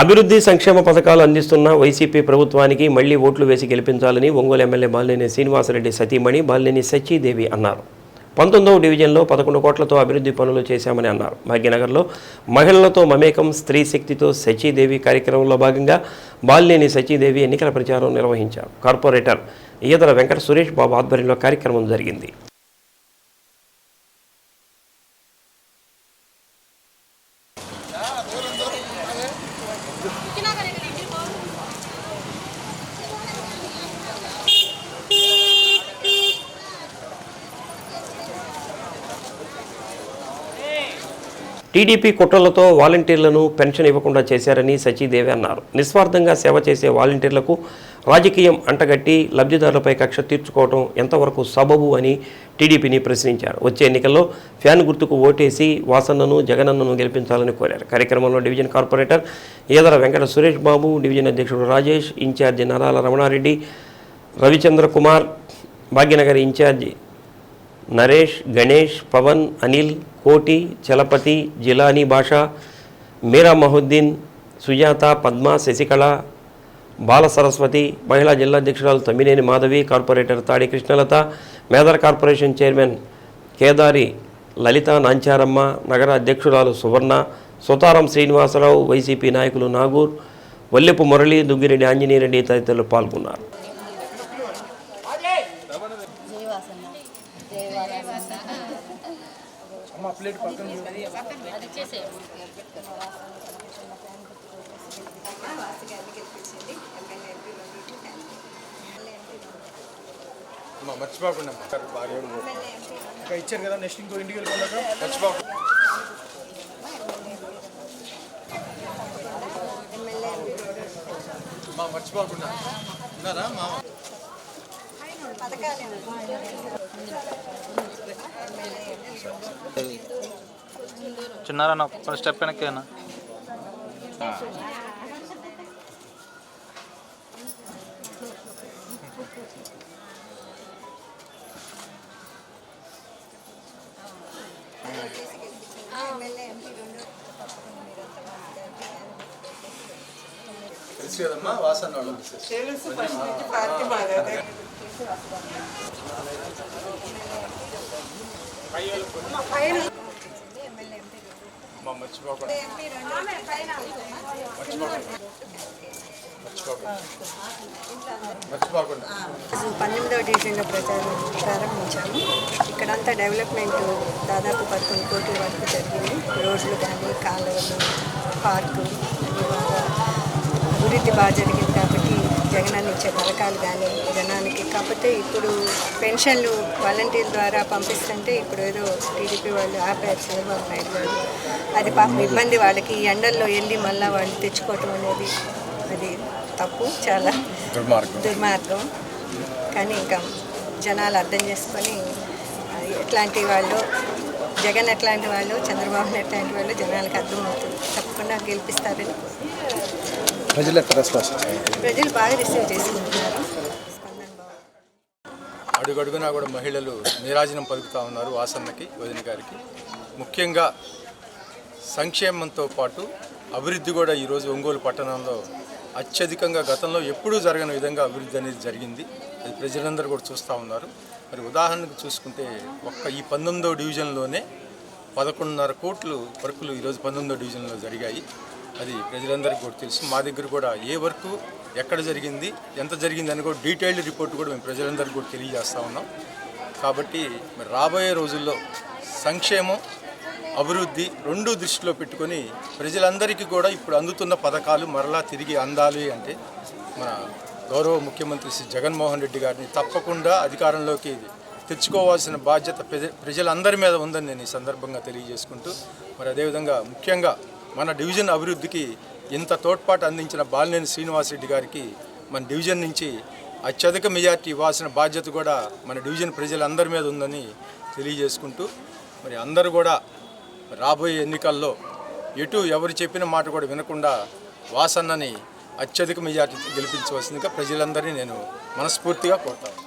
అభివృద్ధి సంక్షేమ పథకాలు అందిస్తున్న వైసీపీ ప్రభుత్వానికి మళ్ళీ ఓట్లు వేసి గెలిపించాలని ఒంగోలు ఎమ్మెల్యే బాలినేని శ్రీనివాసరెడ్డి సతీమణి బాలినేని సచీదేవి అన్నారు. పంతొమ్మిదవ డివిజన్లో పదకొండు కోట్లతో అభివృద్ధి పనులు చేశామని అన్నారు. భాగ్యనగర్లో మహిళలతో మమేకం స్త్రీ శక్తితో సచీదేవి కార్యక్రమంలో భాగంగా బాలినేని సచీదేవి ఎన్నికల ప్రచారం నిర్వహించారు. కార్పొరేటర్ ఈదల వెంకట సురేష్ బాబు ఆధ్వర్యంలో కార్యక్రమం జరిగింది. టీడీపీ కుట్రలతో వాలంటీర్లను పెన్షన్ ఇవ్వకుండా చేశారని సచిదేవి అన్నారు. నిస్వార్థంగా సేవ చేసే వాలంటీర్లకు రాజకీయం అంటగట్టి లబ్ధిదారులపై కక్ష తీర్చుకోవడం ఎంతవరకు సబబు అని టీడీపీని ప్రశ్నించారు. వచ్చే ఎన్నికల్లో ఫ్యాన్ గుర్తుకు ఓటేసి వాసన్నను జగనన్నను గెలిపించాలని కోరారు. కార్యక్రమంలో division corporator Eedara Venkata Suresh Babu division అధ్యక్షుడు రాజేష్ ఇన్ఛార్జి నరాల రమణారెడ్డి రవిచంద్ర కుమార్ భాగ్యనగర్ ఇన్ఛార్జి నరేష్ గణేష్ పవన్ అనిల్ కోటి చలపతి జిలానీ భాష మీరా మహుద్దీన్ సుజాత పద్మ శశికళ బాల సరస్వతి మహిళా జిల్లా అధ్యక్షురాలు Tammineni Madhavi corporator Tadi Krishnalatha Medara corporation chairman Kedari Lalitha Nancharamma నగర అధ్యక్షురాలు సువర్ణ సుతారం శ్రీనివాసరావు వైసీపీ నాయకులు నాగూర్ వల్లెపు మురళి దుగ్గిరెడ్డి ఆంజనేయరెడ్డి తదితరులు పాల్గొన్నారు. అది చేసే అమ్మా, మర్చిపోకుండా అమ్మా. భార్య కూడా పోతుంది. ఇంకా ఇచ్చారు కదా నెక్స్ట్ ఇంకో ఇంటికి వెళ్ళిపోయినాక మర్చిపోకుండా అమ్మా, మర్చిపోకుండా ఉన్నారా మా చిన్నారన్న కొంచెం స్టెప్ వెనక్కి అన్న తెలుసు కదమ్మా వాసన వాళ్ళు అమ్మా, మర్చిపోకుండా మర్చిపోకుండా మర్చిపోకుండా. మర్చిపోకుండా. పన్నెండవ డివిజన్లో ప్రచారం ప్రారంభించాము. ఇక్కడంతా డెవలప్మెంట్ దాదాపు పదకొండు కోట్ల వరకు జరిగింది. రోడ్లు కానీ కాలువలు పార్కు అభివృద్ధి బాగా జరిగింది. జగనాన్ని ఇచ్చే పథకాలు కానీ జనానికి. కాకపోతే ఇప్పుడు పెన్షన్లు వాలంటీర్ ద్వారా పంపిస్తుంటే ఇప్పుడు ఏదో టీడీపీ వాళ్ళు ఆపారు చంద్రబాబు నాయుడు గారు. అది పాపం ఇబ్బంది వాళ్ళకి ఈ ఎండల్లో వెళ్ళి మళ్ళీ వాళ్ళు తెచ్చుకోవటం అనేది అది తప్పు చాలా దుర్మార్గం. కానీ ఇంకా జనాలు అర్థం చేసుకొని ఎట్లాంటి వాళ్ళు జగన్ ఎట్లాంటి వాళ్ళు చంద్రబాబు ఎట్లాంటి వాళ్ళు జనాలకు అర్థమవుతుంది. తప్పకుండా గెలిపిస్తారని. ప్రజలు ప్రజలు బాగా రిసీవ్ చేసుకుంటున్నారు. అడుగడుగునా కూడా మహిళలు నీరాజనం పలుకుతూ ఉన్నారు వాసన్నకి వదిన గారికి. ముఖ్యంగా సంక్షేమంతో పాటు అభివృద్ధి కూడా ఈరోజు ఒంగోలు పట్టణంలో అత్యధికంగా గతంలో ఎప్పుడూ జరగని విధంగా అభివృద్ధి అనేది జరిగింది. అది ప్రజలందరూ కూడా చూస్తూ ఉన్నారు. మరి ఉదాహరణకు చూసుకుంటే ఒక్క ఈ పంతొమ్మిదవ డివిజన్లోనే పదకొండున్నర కోట్లు వర్కులు ఈరోజు పంతొమ్మిదవ డివిజన్లో జరిగాయి. అది ప్రజలందరికీ కూడా తెలుసు. మా దగ్గర కూడా ఏ వర్కు ఎక్కడ జరిగింది ఎంత జరిగింది అని కూడా డీటెయిల్డ్ రిపోర్ట్ కూడా మేము ప్రజలందరికీ కూడా తెలియజేస్తూ ఉన్నాం. కాబట్టి మరి రాబోయే రోజుల్లో సంక్షేమం అభివృద్ధి రెండు దృష్టిలో పెట్టుకొని ప్రజలందరికీ కూడా ఇప్పుడు అందుతున్న పథకాలు మరలా తిరిగి అందాలి అంటే మన గౌరవ ముఖ్యమంత్రి శ్రీ జగన్మోహన్ రెడ్డి గారిని తప్పకుండా అధికారంలోకి తెచ్చుకోవాల్సిన బాధ్యత ప్రజ ప్రజలందరి మీద ఉందని నేను ఈ సందర్భంగా తెలియజేసుకుంటూ మరి అదేవిధంగా ముఖ్యంగా మన డివిజన్ అభివృద్ధికి ఇంత తోడ్పాటు అందించిన బాలినేని శ్రీనివాసరెడ్డి గారికి మన డివిజన్ నుంచి అత్యధిక మెజార్టీ ఇవ్వాల్సిన బాధ్యత కూడా మన డివిజన్ ప్రజలందరి మీద ఉందని తెలియజేసుకుంటూ మరి అందరూ కూడా రాబోయే ఎన్నికల్లో ఎటు ఎవరు చెప్పిన మాట కూడా వినకుండా వాసన్నని అత్యధిక మెజార్టీ గెలిపించవలసిందిగా ప్రజలందరినీ నేను మనస్ఫూర్తిగా కోరుతాను.